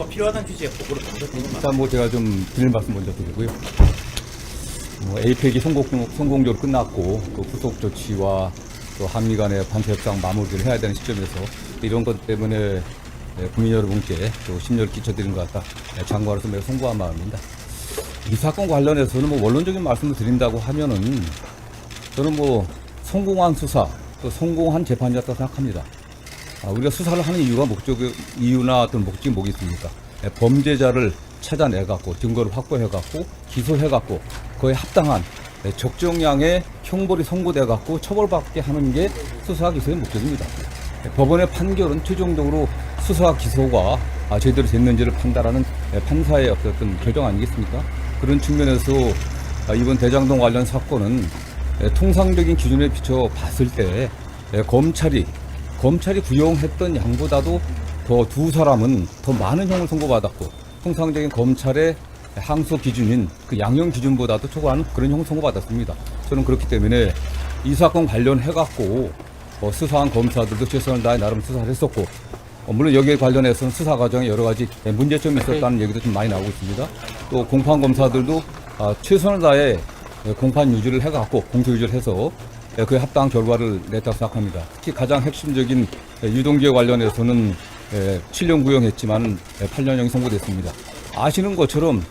항소가 필요하다는 취지의 보고를 말. 일단 뭐 제가 좀 드릴 말씀 먼저 드리고요. 뭐 APEC이 성공, 성공적으로 끝났고 그 후속 조치와 또 한미 간의 반대 협상 마무리를 해야 되는 시점에서 이런 것 때문에 예, 국민 여러분께 또 심려를 끼쳐드린 것 같다. 예, 장관으로서 매우 송구한 마음입니다. 이 사건 관련해서는 뭐 원론적인 말씀을 드린다고 하면은 저는 뭐 성공한 수사 또 성공한 재판이었다고 생각합니다. 아, 우리가 수사를 하는 이유가 목적 이유나 어떤 목적이 뭐겠 습니까 범죄자를 찾아내 갖고 증거를 확보해 갖고 기소해 갖고 그에 합당한 예, 적정량의 형벌이 선고돼 갖고 처벌받게 하는 게 수사 기소의 목적입니다. 예, 법원의 판결은 최종적으로 수사 기소가 아, 제대로 됐는지를 판단하는 예, 판사의 어떤 결정 아니겠습니까? 그런 측면에서 아, 이번 대장동 관련 사건은 예, 통상적인 기준에 비춰 봤을 때 예, 검찰이 검찰이 구형했던 양보다도 더 두 사람은 더 많은 형을 선고받았고 통상적인 검찰의 항소 기준인 그 양형 기준보다도 초과하는 그런 형을 선고받았습니다. 저는 그렇기 때문에 이 사건 관련해 갖고 어, 수사한 검사들도 최선을 다해 나름 수사를 했었고 어, 물론 여기에 관련해서는 수사 과정에 여러 가지 문제점이 있었다는 얘기도 좀 많이 나오고 있습니다. 또 공판 검사들도 아, 최선을 다해 예, 공판 유지를 해갖고 공소 유지를 해서 예, 그에 합당한 결과를 냈다고 생각합니다. 특히 가장 핵심적인 예, 유동기에 관련해서는 예, 7년 구형했지만 8년형이 선고됐습니다. 아시는 것처럼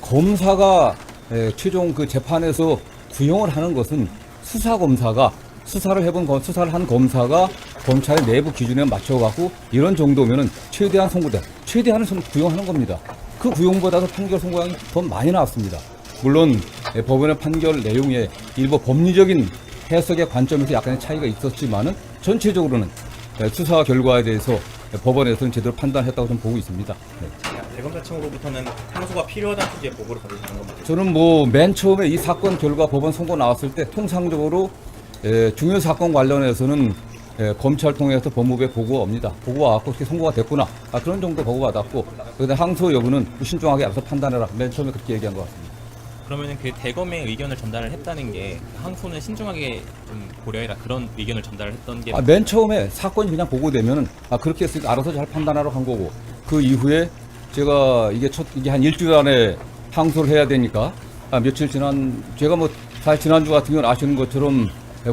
검사가 예, 최종 그 재판에서 구형을 하는 것은 수사 검사가 수사를 해본 검- 수사를 한 검사가 검찰의 내부 기준에 맞춰갖고 이런 정도면은 최대한 선고돼 최대한을 선- 구형하는 겁니다. 그 구형보다도 판결 선고량이 더 많이 나왔습니다. 물론 예, 법원의 판결 내용에 일부 법리적인 해석의 관점에서 약간의 차이가 있었지만은 전체적으로는 예, 수사 결과에 대해서 예, 법원에서는 제대로 판단했다고 저는 보고 있습니다. 네. 대검사청으로부터는 항소가 필요하다는 취지의 보고를 받으셨다는 겁니다. 저는 뭐 맨 처음에 이 사건 결과 법원 선고 나왔을 때 통상적으로 예, 중요 사건 관련해서는 예, 검찰 통해서 법무부에 보고옵니다. 보고가 왔고 그렇게 선고가 됐구나. 아, 그런 정도 보고받았고 그다음 항소 여부는 신중하게 앞서 판단해라. 맨 처음에 그렇게 얘기한 것 같습니다. 그러면은 그 대검의 의견을 전달을 했다는 게 항소는 신중하게 좀 고려해라 그런 의견을 전달을 했던 게 아, 맨 처음에 사건이 그냥 보고되면은 아, 그렇게 했으니까 알아서 잘 판단하라고 한 거고 그 이후에 제가 이게 첫 이게 한 일주일 안에 항소를 해야 되니까 아, 며칠 지난 제가 뭐 사실 지난주 같은 경우는 아시는 것처럼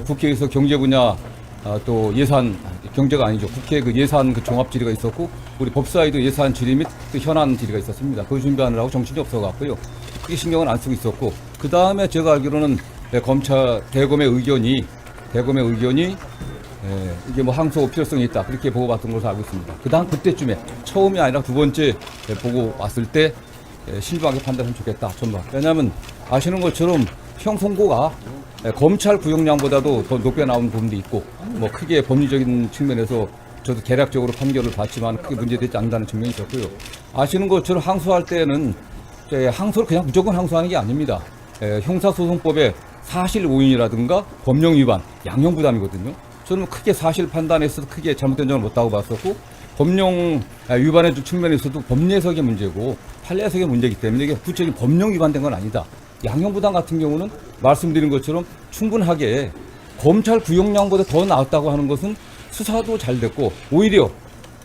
국회에서 경제 분야 아, 또 예산 경제가 아니죠 국회 그 예산 그 종합 질의가 있었고 우리 법사위도 예산 질의 및그 현안 질의가 있었습니다. 그거 준비하느라고 정신이 없어갖고요. 크게 신경은 안 쓰고 있었고 그 다음에 제가 알기로는 네, 검찰 대검의 의견이 대검의 의견이 예, 이게 뭐 항소 필요성이 있다 그렇게 보고 받은 것으로 알고 있습니다. 그 다음 그때쯤에 처음이 아니라 두 번째 예, 보고 왔을 때 예, 신중하게 판단하면 좋겠다. 전반. 왜냐하면 아시는 것처럼 형 선고가 예, 검찰 구형량보다도 더 높게 나온 부분도 있고 뭐 크게 법리적인 측면에서 저도 개략적으로 판결을 받지만 크게 문제되지 않는다는 측면이 있었고요. 아시는 것처럼 항소할 때는 예, 항소를 그냥 무조건 항소하는 게 아닙니다. 예, 형사소송법의 사실 오인이라든가 법령 위반, 양형 부담이거든요. 저는 크게 사실 판단에서 크게 잘못된 점을 못다고 봤었고 법령 아, 위반의 측면에서도 법례석의 문제고 판례석의 문제이기 때문에 이게 구체적인 법령 위반된 건 아니다. 양형 부담 같은 경우는 말씀드린 것처럼 충분하게 검찰 구형량보다 더 나았다고 하는 것은 수사도 잘 됐고 오히려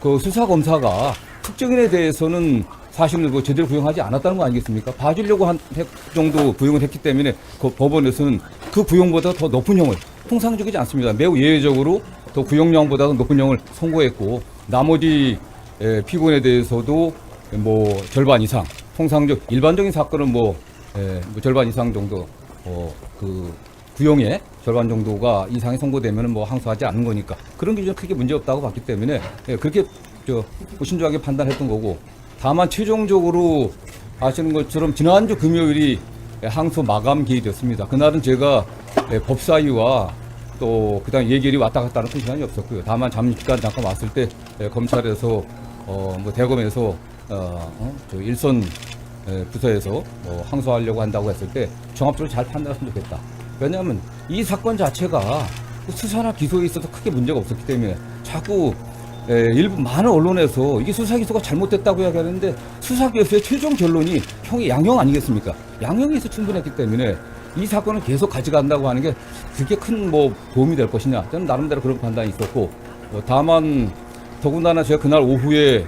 그 수사 검사가 특정인에 대해서는 사실을 뭐 제대로 구형하지 않았다는 거 아니겠습니까? 봐주려고 한 해- 정도 구형을 했기 때문에 그 법원에서는 그 구형보다 더 높은 형을 통상적이지 않습니다. 매우 예외적으로 더 구형량보다 더 높은 형을 선고했고 나머지 에, 피고인에 대해서도 뭐 절반 이상 통상적 일반적인 사건은 뭐, 에, 뭐 절반 이상 정도 어, 그 구형의 절반 정도가 이상이 선고되면 뭐 항소하지 않는 거니까 그런 기준 크게 문제 없다고 봤기 때문에 예, 그렇게 저 신중하게 판단했던 거고 다만 최종적으로 아시는 것처럼 지난주 금요일이 예, 항소 마감 기일이었습니다. 그날은 제가 예, 법사위와 또 그다음 예결이 왔다 갔다 하는 큰 시간이 없었고요. 다만 잠깐 잠깐 왔을 때 예, 검찰에서 어뭐 대검에서 어, 어, 저 일선 예, 부서에서 뭐 항소하려고 한다고 했을 때 종합적으로 잘 판단했으면 좋겠다. 왜냐하면 이 사건 자체가 그 수사나 기소에 있어서 크게 문제가 없었기 때문에 자꾸 에, 일부 많은 언론에서 이게 수사 기소가 잘못됐다고 이야기하는데 수사 기소의 최종 결론이 형이 양형 아니겠습니까? 양형에서 충분했기 때문에 이 사건을 계속 가져간다고 하는 게 그게 큰 뭐 도움이 될 것이냐 저는 나름대로 그런 판단이 있었고 어, 다만 더군다나 제가 그날 오후에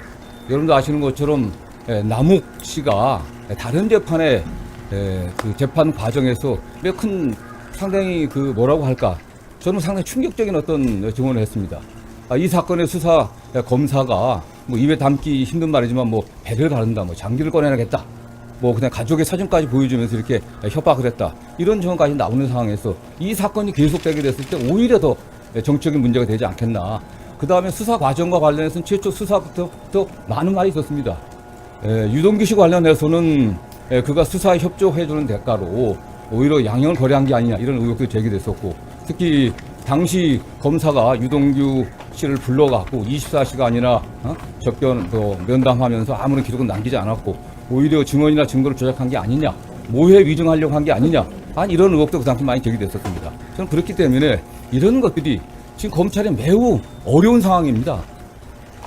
여러분도 아시는 것처럼 에, 남욱 씨가 다른 재판에 에, 그 재판 과정에서 몇큰 상당히 그 뭐라고 할까 저는 상당히 충격적인 어떤 증언을 했습니다. 아, 이 사건의 수사 검사가 뭐 입에 담기 힘든 말이지만 뭐 배를 가른다, 뭐 장기를 꺼내야겠다, 뭐 그냥 가족의 사진까지 보여주면서 이렇게 협박을 했다 이런 증언까지 나오는 상황에서 이 사건이 계속되게 됐을 때 오히려 더 정치적인 문제가 되지 않겠나. 그 다음에 수사 과정과 관련해서는 최초 수사부터 더 많은 말이 있었습니다. 에, 유동규 씨 관련해서는 에, 그가 수사에 협조해주는 대가로 오히려 양형을 거래한 게 아니냐 이런 의혹도 제기됐었고 특히 당시 검사가 유동규 씨를 불러갖고 24시간이나 어? 접견 또 면담하면서 아무런 기록은 남기지 않았고 오히려 증언이나 증거를 조작한 게 아니냐 모해 위증하려고 한 게 아니냐 아니 이런 의혹도 그 당시 많이 제기됐었습니다. 저는 그렇기 때문에 이런 것들이 지금 검찰이 매우 어려운 상황입니다.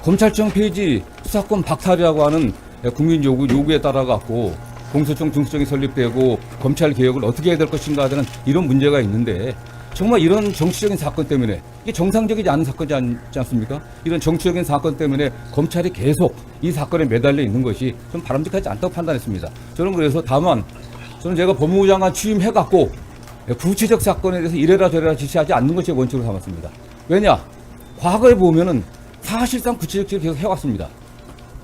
검찰청 폐지 수사권 박탈이라고 하는 국민 요구, 요구에 따라 갖고 공소청 중수청이 설립되고 검찰 개혁을 어떻게 해야 될 것인가 하는 이런 문제가 있는데 정말 이런 정치적인 사건 때문에 이게 정상적이지 않은 사건이지 않지 않습니까? 이런 정치적인 사건 때문에 검찰이 계속 이 사건에 매달려 있는 것이 좀 바람직하지 않다고 판단했습니다. 저는 그래서 다만 저는 제가 법무부 장관 취임해갖고 구체적 사건에 대해서 이래라 저래라 지시하지 않는 것이 원칙으로 삼았습니다. 왜냐? 과거에 보면은 사실상 구체적 지시를 계속 해왔습니다.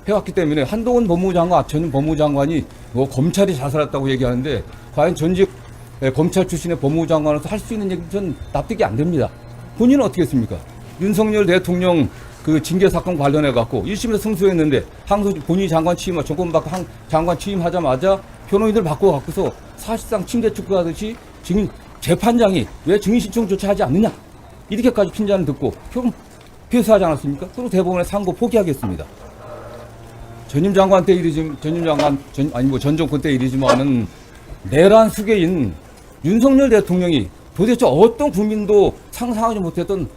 해왔기 때문에 한동훈 법무부 장관, 전 법무부 장관이 뭐 검찰이 자살했다고 얘기하는데 과연 전직 예, 검찰 출신의 법무부 장관으로서 할 수 있는 얘기 전 납득이 안 됩니다. 본인은 어떻게 했습니까? 윤석열 대통령 그 징계 사건 관련해 갖고 1심에서 승소했는데 항소 본인이 장관 취임, 정권 바꿔 항- 장관 취임하자마자 변호인들 바꿔 갖고서 사실상 침대 축구하듯이 증인 재판장이 왜 증인 신청조차 하지 않느냐 이렇게까지 핀잔을 듣고 결국 패소하지 않았습니까? 그리고 대법원에 상고 포기하겠습니다. 전임 장관 때 일이지, 전임 장관, 전, 아니 뭐 전 정권 때 일이지만은 내란 수계인 윤석열 대통령이 도대체 어떤 국민도 상상하지 못했던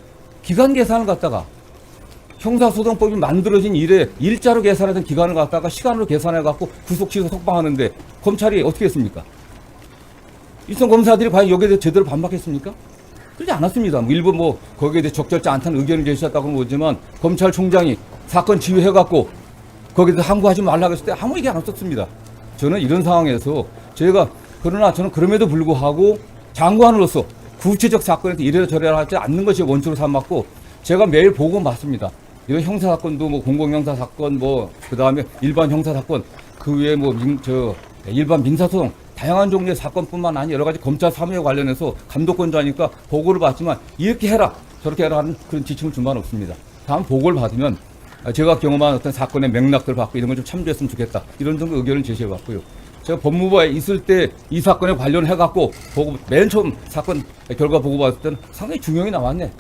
기간 계산을 갖다가 형사소송법이 만들어진 이래 일자로 계산하던 기간을 갖다가 시간으로 계산해 갖고 구속 취소 석방하는데 검찰이 어떻게 했습니까? 일선 검사들이 과연 여기에 대해 제대로 반박했습니까? 그러지 않았습니다. 뭐 일부 뭐 거기에 대해 적절치 않다는 의견을 제시했다고는 보지만 검찰총장이 사건 지휘해갖고 거기에 대해 항구하지 말라고 했을 때 아무 얘기 안 없었습니다. 저는 이런 상황에서 제가 그러나 저는 그럼에도 불구하고 장관으로서 구체적 사건에서 이래라 저래라 하지 않는 것이 원칙으로 삼았고 제가 매일 보고 맞습니다. 이런 형사 사건도 뭐 공공 형사 사건 뭐 그다음에 일반 형사 사건 그 외에 뭐저 일반 민사 소송 다양한 종류의 사건뿐만 아니라 여러 가지 검찰 사무에 관련해서 감독권자니까 보고를 받지만 이렇게 해라 저렇게 해라 하는 그런 지침을 준 바는 없습니다. 다음 보고를 받으면 제가 경험한 어떤 사건의 맥락들을 받고 이런 걸 좀 참조했으면 좋겠다 이런 정도 의견을 제시해 봤고요. 제가 법무부에 있을 때 이 사건에 관련해 갖고 보고 맨 처음 사건 결과 보고 봤을 때는 상당히 중형이 나왔네.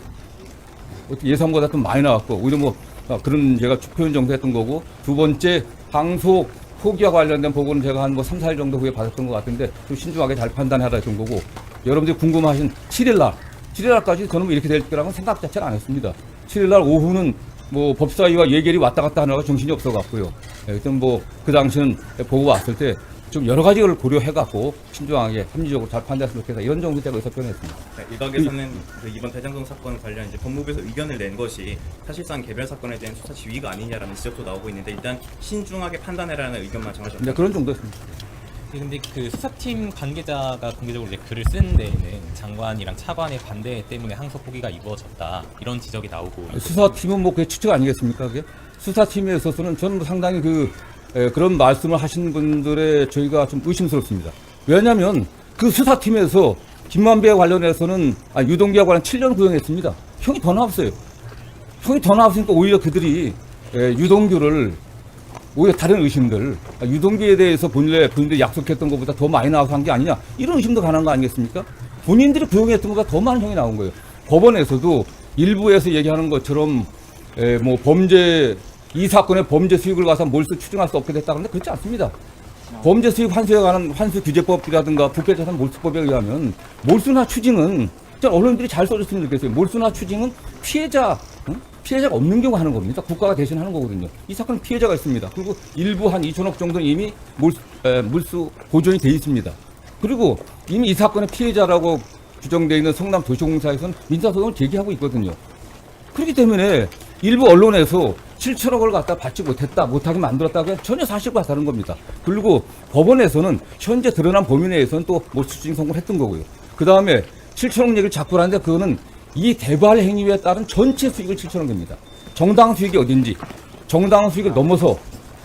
예상보다 좀 많이 나왔고 오히려 뭐 아, 그런 제가 표현 정도 했던 거고 두 번째 항소 포기와 관련된 보고는 제가 한 뭐 3, 4일 정도 후에 받았던 것 같은데 좀 신중하게 잘 판단하라 했던 거고 여러분들이 궁금하신 7일 날 7일 날까지 저는 뭐 이렇게 될 거라고는 생각 자체를 안 했습니다. 7일 날 오후는 뭐 법사위와 예결이 왔다 갔다 하느라 정신이 없어 갖고요. 일단 뭐 그 당시는 보고 왔을 때 좀 여러 가지를 고려해 갖고 신중하게 합리적으로 잘 판단했으면 좋겠다 이런 정도 제가 의사 표현했습니다. 네, 일각에서는 그 이번 대장동 사건 관련 이제 법무부에서 의견을 낸 것이 사실상 개별 사건에 대한 수사 지휘가 아니냐라는 지적도 나오고 있는데 일단 신중하게 판단해라는 의견만 네, 정하셨습니다. 그런 정도였습니다. 근데 그 수사팀 관계자가 공개적으로 이제 글을 쓴 데에는 장관이랑 차관의 반대 때문에 항소 포기가 이루어졌다 이런 지적이 나오고 수사팀은 뭐 그게 추측 아니겠습니까? 그게 수사팀에 있어서는 저는 뭐 상당히 그 에, 그런 말씀을 하시는 분들의 저희가 좀 의심스럽습니다. 왜냐하면 그 수사팀에서 김만배에 관련해서는 아, 유동기와 관련 7년 구형했습니다. 형이 더 나왔어요. 형이 더 나왔으니까 오히려 그들이 에, 유동규를 오히려 다른 의심들 아, 유동규에 대해서 본래 본인들이 약속했던 것보다 더 많이 나와서 한 게 아니냐 이런 의심도 가능한 거 아니겠습니까? 본인들이 구형했던 것보다 더 많은 형이 나온 거예요. 법원에서도 일부에서 얘기하는 것처럼 에, 뭐 범죄 이 사건의 범죄 수익을 가서 몰수 추정할 수 없게 됐다 그런데 그렇지 않습니다. 범죄 수익 환수에 관한 환수 규제법이라든가 부패자산 몰수법에 의하면 몰수나 추징은 전 언론들이 잘 써줬으면 좋겠어요. 몰수나 추징은 피해자 응? 피해자가 없는 경우 하는 겁니다. 국가가 대신 하는 거거든요. 이 사건은 피해자가 있습니다. 그리고 일부 한 2천억 정도는 이미 몰수, 에, 물수 보존이 돼 있습니다. 그리고 이미 이 사건의 피해자라고 규정되어 있는 성남 도시공사에서는 민사소송을 제기하고 있거든요. 그렇기 때문에 일부 언론에서 7천억을 갖다 받지 못했다, 못하게 만들었다고 전혀 사실과 다른 겁니다. 그리고 법원에서는 현재 드러난 범위 내에서는 또 몰수주행 선고를 했던 거고요. 그 다음에 7천억 얘기를 자꾸 하는데 그거는 이 대발 행위에 따른 전체 수익을 7천억 입니다. 정당 수익이 어딘지, 정당 수익을 넘어서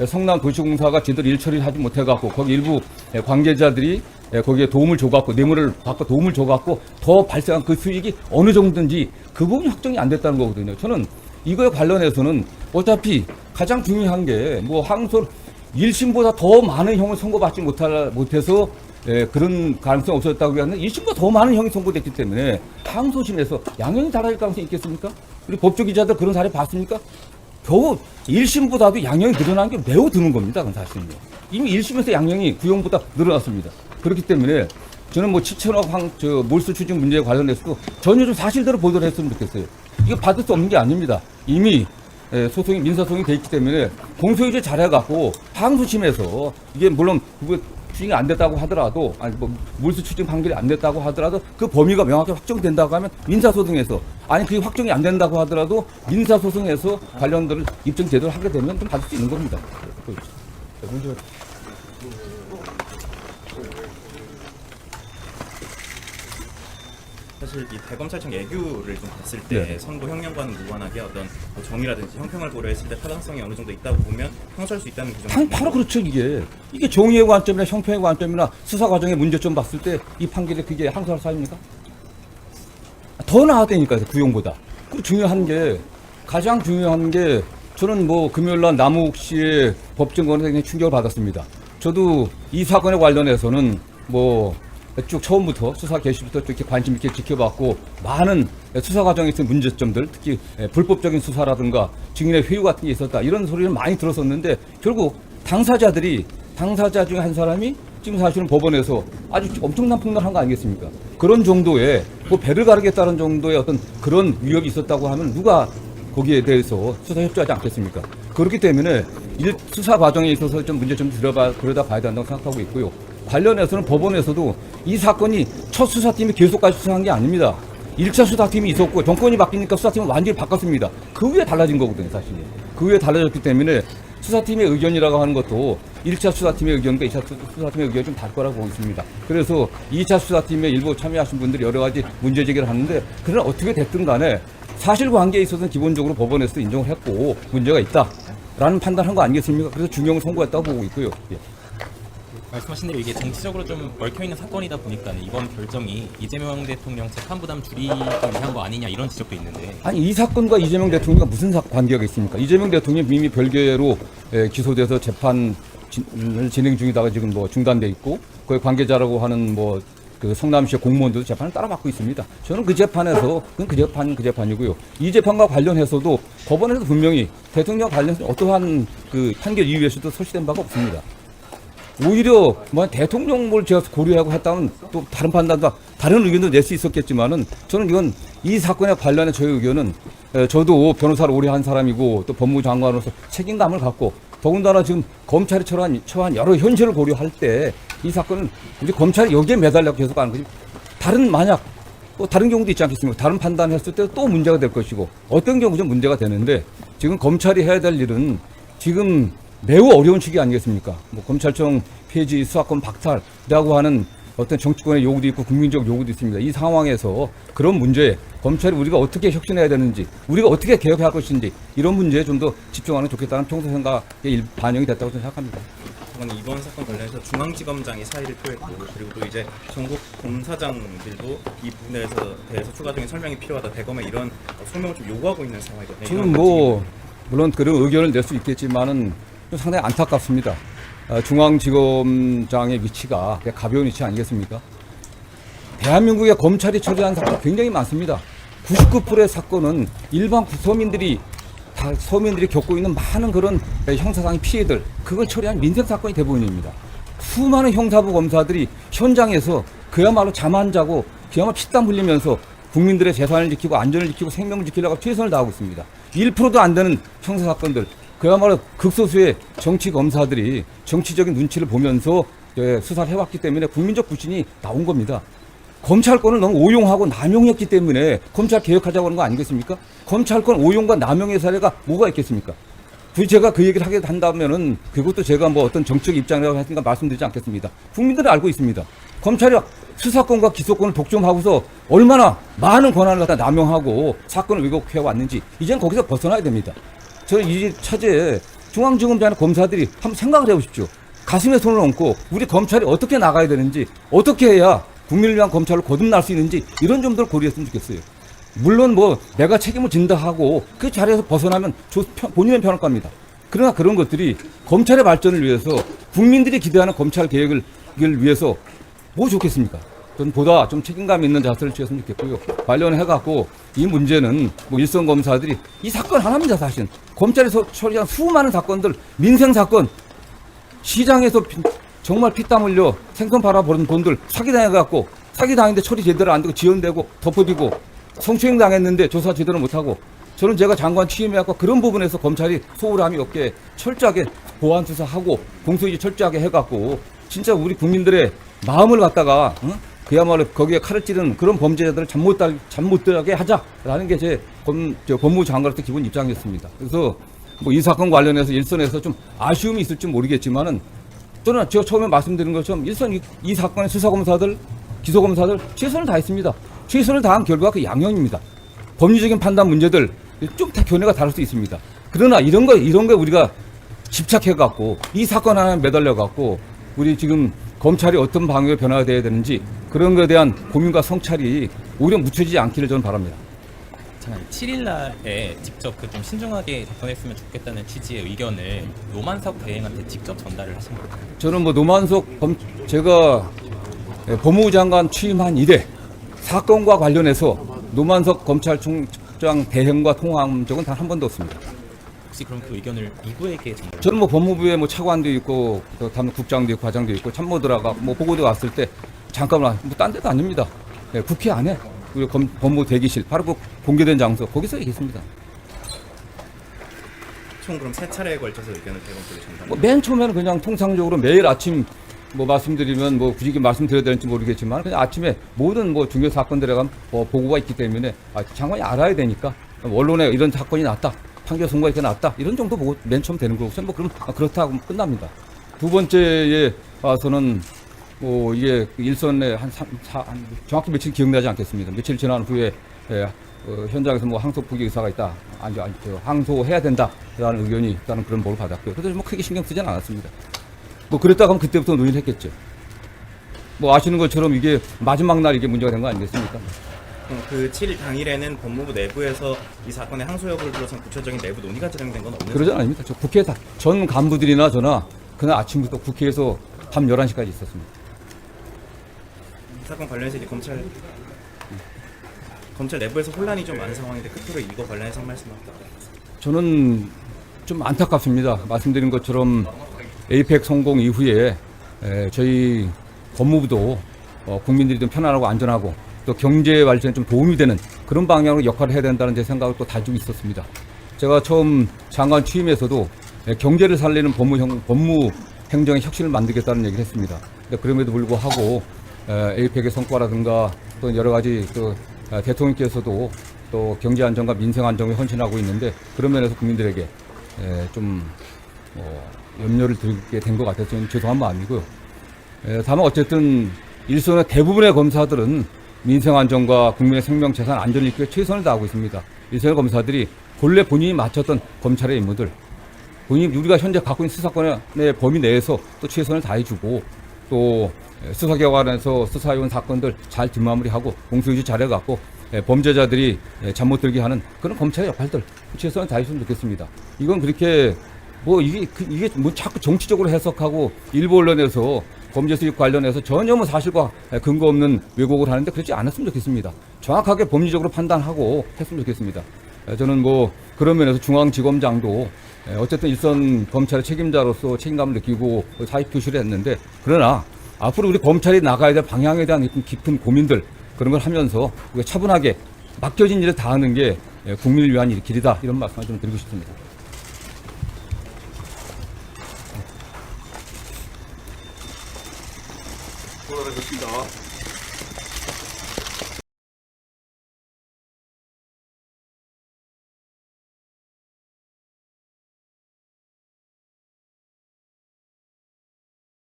성남 도시공사가 제대로 일 처리를 하지 못해갖고 거기 일부 관계자들이 거기에 도움을 줘갖고 뇌물을 받고 도움을 줘갖고 더 발생한 그 수익이 어느 정도인지 그 부분이 확정이 안 됐다는 거거든요. 저는 이거에 관련해서는 어차피 가장 중요한 게 뭐 항소 1심보다 더 많은 형을 선고받지 못할, 못해서 예, 그런 가능성이 없었다고 하는데 1심보다 더 많은 형이 선고됐기 때문에 항소심에서 양형이 달라질 가능성이 있겠습니까? 우리 법조 기자들 그런 사례 봤습니까? 겨우 1심보다도 양형이 늘어난 게 매우 드문 겁니다. 그건 사실은요. 이미 1심에서 양형이 구형보다 늘어났습니다. 그렇기 때문에 저는 뭐 7천억 황, 저, 몰수 추진 문제에 관련해서도 전혀 좀 사실대로 보도를 했으면 좋겠어요. 이거 받을 수 없는 게 아닙니다. 이미 예, 소송이, 민사소송이 돼 있기 때문에 공소유지 잘해갖고 항소심에서 이게 물론 그거 추징이 안 됐다고 하더라도 아니 뭐 몰수 추징 판결이 안 됐다고 하더라도 그 범위가 명확히 확정된다고 하면 민사소송에서 아니 그게 확정이 안 된다고 하더라도 민사소송에서 관련들을 입증 제대로 하게 되면 좀 받을 수 있는 겁니다. 사실 이 대검찰청 예규를 좀 봤을 때 네. 선고 형량과는 무관하게 어떤 뭐 정의라든지 형평을 고려했을 때 타당성이 어느 정도 있다고 보면 형사할 수 있다는 규정이 당, 바로 그렇죠 이게 이게 정의의 관점이나 형평의 관점이나 수사 과정의 문제점 봤을 때 이 판결이 그게 항소할 사입니까? 더 나아다니까요 구형보다. 그 중요한 게 가장 중요한 게 저는 뭐 금요일 날 남욱 씨의 법정권에 굉장히 충격을 받았습니다. 저도 이 사건에 관련해서는 뭐 쭉 처음부터 수사 개시부터 쭉 이렇게 관심 있게 지켜봤고 많은 수사 과정에 있는 문제점들 특히 불법적인 수사라든가 증인의 회유 같은 게 있었다 이런 소리를 많이 들었었는데 결국 당사자들이 당사자 중에 한 사람이 지금 사실은 법원에서 아주 엄청난 폭로한 거 아니겠습니까? 그런 정도의 뭐 배를 가르겠다는 정도의 어떤 그런 위협이 있었다고 하면 누가 거기에 대해서 수사 협조하지 않겠습니까? 그렇기 때문에 일, 수사 과정에 있어서 좀 문제 좀 들어봐 그러다 봐야 된다고 생각하고 있고요. 관련해서는 법원에서도 이 사건이 첫 수사팀이 계속까지 수사한 게 아닙니다. 1차 수사팀이 있었고 정권이 바뀌니까 수사팀은 완전히 바꿨습니다. 그 후에 달라진 거거든요, 사실. 그 후에 달라졌기 때문에 수사팀의 의견이라고 하는 것도 1차 수사팀의 의견과 2차 수- 수사팀의 의견이 좀 다를 거라고 보고 있습니다. 그래서 2차 수사팀에 일부 참여하신 분들이 여러 가지 문제 제기를 하는데 그러나 어떻게 됐든 간에 사실관계에 있어서는 기본적으로 법원에서도 인정을 했고 문제가 있다라는 판단한 거 아니겠습니까? 그래서 중형을 선고했다고 보고 있고요. 예. 말씀하신 대로 이게 정치적으로 좀 얽혀 있는 사건이다 보니까 이번 결정이 이재명 대통령 재판 부담 줄이기 위한 거 아니냐 이런 지적도 있는데 아니 이 사건과 이재명 대통령과 무슨 사- 관계가 있습니까? 이재명 대통령 이미 별개로 에, 기소돼서 재판을 진행 중이다가 지금 뭐 중단돼 있고 거기 관계자라고 하는 뭐 그 성남시 공무원들도 재판을 따라받고 있습니다. 저는 그 재판에서 그건 그 재판 그 재판이고요. 이 재판과 관련해서도 법원에서 분명히 대통령 관련해서 어떠한 그 판결 이유에서도 설치된 바가 없습니다. 오히려 뭐 대통령을 제가 고려하고 했다면 또 다른 판단과 다른 의견도 낼 수 있었겠지만은 저는 이건 이 사건에 관련해 저의 의견은 에, 저도 변호사를 오래 한 사람이고 또 법무장관으로서 책임감을 갖고 더군다나 지금 검찰이 처한, 처한 여러 현실을 고려할 때 이 사건은 우리 검찰이 여기에 매달려 계속 가는 거지 다른 만약 또 다른 경우도 있지 않겠습니까? 다른 판단했을 때 또 문제가 될 것이고 어떤 경우는 문제가 되는데 지금 검찰이 해야 될 일은 지금 매우 어려운 시기 아니겠습니까? 뭐 검찰청 폐지, 수사권 박탈이라고 하는 어떤 정치권의 요구도 있고 국민적 요구도 있습니다. 이 상황에서 그런 문제에 검찰이 우리가 어떻게 혁신해야 되는지, 우리가 어떻게 개혁할 것인지 이런 문제에 좀 더 집중하는 게 좋겠다는 평소 생각에 일- 반영이 됐다고 저는 생각합니다. 이번 사건 관련해서 중앙지검장이 사의를 표했고 그리고 또 이제 전국 검사장들도 이 부분에 대해서, 대해서 추가적인 설명이 필요하다 대검에 이런 어, 소명을 좀 요구하고 있는 상황이거든요. 저는 뭐 물론 그런 의견을 낼 수 있겠지만은 좀 상당히 안타깝습니다. 아, 중앙지검장의 위치가 가벼운 위치 아니겠습니까? 대한민국의 검찰이 처리한 사건 굉장히 많습니다. 99%의 사건은 일반 서민들이 다 서민들이 겪고 있는 많은 그런 형사상의 피해들 그걸 처리한 민생 사건이 대부분입니다. 수많은 형사부 검사들이 현장에서 그야말로 잠 안 자고 그야말로 피땀 흘리면서 국민들의 재산을 지키고 안전을 지키고 생명을 지키려고 최선을 다하고 있습니다. 1%도 안 되는 형사 사건들 그야말로 극소수의 정치 검사들이 정치적인 눈치를 보면서 예, 수사를 해왔기 때문에 국민적 부신이 나온 겁니다. 검찰권을 너무 오용하고 남용했기 때문에 검찰 개혁하자고 하는 거 아니겠습니까? 검찰권 오용과 남용의 사례가 뭐가 있겠습니까? 굳이 제가 그 얘기를 하게 한다면은 그것도 제가 뭐 어떤 정책 입장이라고 했으니까 말씀드리지 않겠습니다. 국민들은 알고 있습니다. 검찰이 수사권과 기소권을 독점하고서 얼마나 많은 권한을 갖다 남용하고 사건을 왜곡해 왔는지 이제는 거기서 벗어나야 됩니다. 저는 이 차제에 중앙지검장이나 검사들이 한번 생각을 해보십시오. 가슴에 손을 얹고 우리 검찰이 어떻게 나가야 되는지 어떻게 해야 국민을 위한 검찰로 거듭날 수 있는지 이런 점들을 고려했으면 좋겠어요. 물론 뭐 내가 책임을 진다 하고 그 자리에서 벗어나면 본인은 편할 겁니다. 그러나 그런 것들이 검찰의 발전을 위해서 국민들이 기대하는 검찰 개혁을 을 위해서 뭐 좋겠습니까? 보다 좀 책임감 있는 자세를 취했으면 좋겠고요. 관련해 갖고 이 문제는 뭐 일선 검사들이 이 사건 하나입니다, 사실. 검찰에서 처리한 수많은 사건들, 민생 사건, 시장에서 피- 정말 피땀 흘려 생선 팔아버린 돈들 사기당해갖고 사기당했는데 처리 제대로 안 되고 지연되고 덮어지고 성추행 당했는데 조사 제대로 못하고 저는 제가 장관 취임해갖고 그런 부분에서 검찰이 소홀함이 없게 철저하게 보안 수사하고 공소유지 철저하게 해갖고 진짜 우리 국민들의 마음을 갖다가 응? 그야말로 거기에 칼을 찌르는 그런 범죄자들을 잠못 달, 잠못 들게 하자라는 게 제 법무부 장관으로서 기본 입장이었습니다. 그래서 뭐 이 사건 관련해서 일선에서 좀 아쉬움이 있을지 모르겠지만은 저는 제가 처음에 말씀드린 것처럼 일선 이, 이 사건의 수사검사들, 기소검사들 최선을 다했습니다. 최선을 다한 결과가 그 양형입니다. 법리적인 판단 문제들 좀 다 견해가 다를 수 있습니다. 그러나 이런 거 이런 거 우리가 집착해 갖고 이 사건 하나에 매달려 갖고 우리 지금 검찰이 어떤 방향으로 변화가 돼야 되는지 그런 것에 대한 고민과 성찰이 오히려 묻혀지지 않기를 저는 바랍니다. 잠깐 7일 날에 직접 그 좀 신중하게 접근했으면 좋겠다는 취지의 의견을 노만석 대행한테 직접 전달을 하신 거예요. 저는 뭐 노만석 범, 제가 예, 법무부 장관 취임한 이래 사건과 관련해서 노만석 검찰총장 대행과 통화한 적은 단 한 번도 없습니다. 혹시 그럼 그 의견을 누구에게 전달? 저는 뭐 법무부에 뭐 차관도 있고 또 다른 국장도 있고 과장도 있고 참모들하고 뭐 보고도 왔을 때 잠깐만 뭐딴 데도 아닙니다. 예, 국회 안에 우리 검, 법무부 대기실 바로 그 공개된 장소 거기서 얘기했습니다. 총 그럼 세 차례에 걸쳐서 의견을 대검 쪽에 전달. 뭐 맨 처음에는 그냥 통상적으로 매일 아침 뭐 말씀드리면 뭐 굳이 말씀드려야 되는지 모르겠지만 그냥 아침에 모든 뭐 중요 사건들에 관뭐 보고가 있기 때문에 아, 장관이 알아야 되니까 언론에 이런 사건이 났다 판결 선고가 이렇게 났다 이런 정도 보고 맨 처음 되는 거고 뭐 그럼 아, 그렇다고 끝납니다. 두 번째에 와서는 뭐 이게 일선에 한, 삼, 사, 한 정확히 며칠 기억나지 않겠습니다. 며칠 지난 후에 예, 어, 현장에서 뭐 항소 포기 의사가 있다, 아니, 아니, 저 항소해야 된다라는 의견이 있다는 그런 보고를 받았고요. 그래서 뭐 크게 신경 쓰지는 않았습니다. 뭐 그랬다가 하면 그때부터 논의를 했겠죠. 뭐 아시는 것처럼 이게 마지막 날 이게 문제가 된 거 아니겠습니까? 그럼 그 7일 당일에는 법무부 내부에서 이 사건의 항소 여부를 둘러싼 구체적인 내부 논의가 진행된 건 없는 그러지 않습니다. 저 국회 다, 전 간부들이나 저나 그날 아침부터 국회에서 밤 11시까지 있었습니다. 이 사건 관련해서 이제 검찰 검찰 내부에서 혼란이 좀 많은 상황인데 끝으로 이거 관련해서 한 말씀 부탁드립니다. 저는 좀 안타깝습니다. 말씀드린 것처럼 에이펙 성공 이후에 에, 저희 법무부도 어, 국민들이 좀 편안하고 안전하고 또 경제 발전에 좀 도움이 되는 그런 방향으로 역할을 해야 된다는 제 생각을 또 가지고 있었습니다. 제가 처음 장관 취임에서도 에, 경제를 살리는 법무, 형, 법무 행정의 혁신을 만들겠다는 얘기를 했습니다. 그럼에도 불구하고 에, 에이펙의 성과라든가 또 여러 가지 또 아, 대통령께서도 또 경제 안정과 민생 안정에 헌신하고 있는데 그런 면에서 국민들에게 에, 좀 어, 염려를 들게 된 것 같아서 좀 죄송한 마음이고요. 에, 다만 어쨌든 일선의 대부분의 검사들은 민생 안정과 국민의 생명 재산 안전을 지키위 최선을 다하고 있습니다. 일선의 검사들이 본래 본인이 맡았던 검찰의 임무들 본인 우리가 현재 갖고 있는 수사권의 범위 내에서 또 최선을 다해주고 또 수사기관에서 수사해온 사건들 잘 뒷마무리하고 공소유지 잘해갖고 예, 범죄자들이 예, 잠못 들게 하는 그런 검찰의 역할들 최선을 다해주면 좋겠습니다. 이건 그렇게 뭐 이게 그- 이게 뭐 자꾸 정치적으로 해석하고 일부 언론에서 범죄 수익 관련해서 전혀 뭐 사실과 근거 없는 왜곡을 하는데 그렇지 않았으면 좋겠습니다. 정확하게 법리적으로 판단하고 했으면 좋겠습니다. 에, 저는 뭐 그런 면에서 중앙지검장도 에, 어쨌든 일선 검찰의 책임자로서 책임감을 느끼고 사익 표시를 했는데 그러나 앞으로 우리 검찰이 나가야 될 방향에 대한 깊은- 고민들 그런 걸 하면서 차분하게 맡겨진 일을 다하는 게 에, 국민을 위한 일- 길이다 이런 말씀을 좀 드리고 싶습니다. 돌아가겠습니다.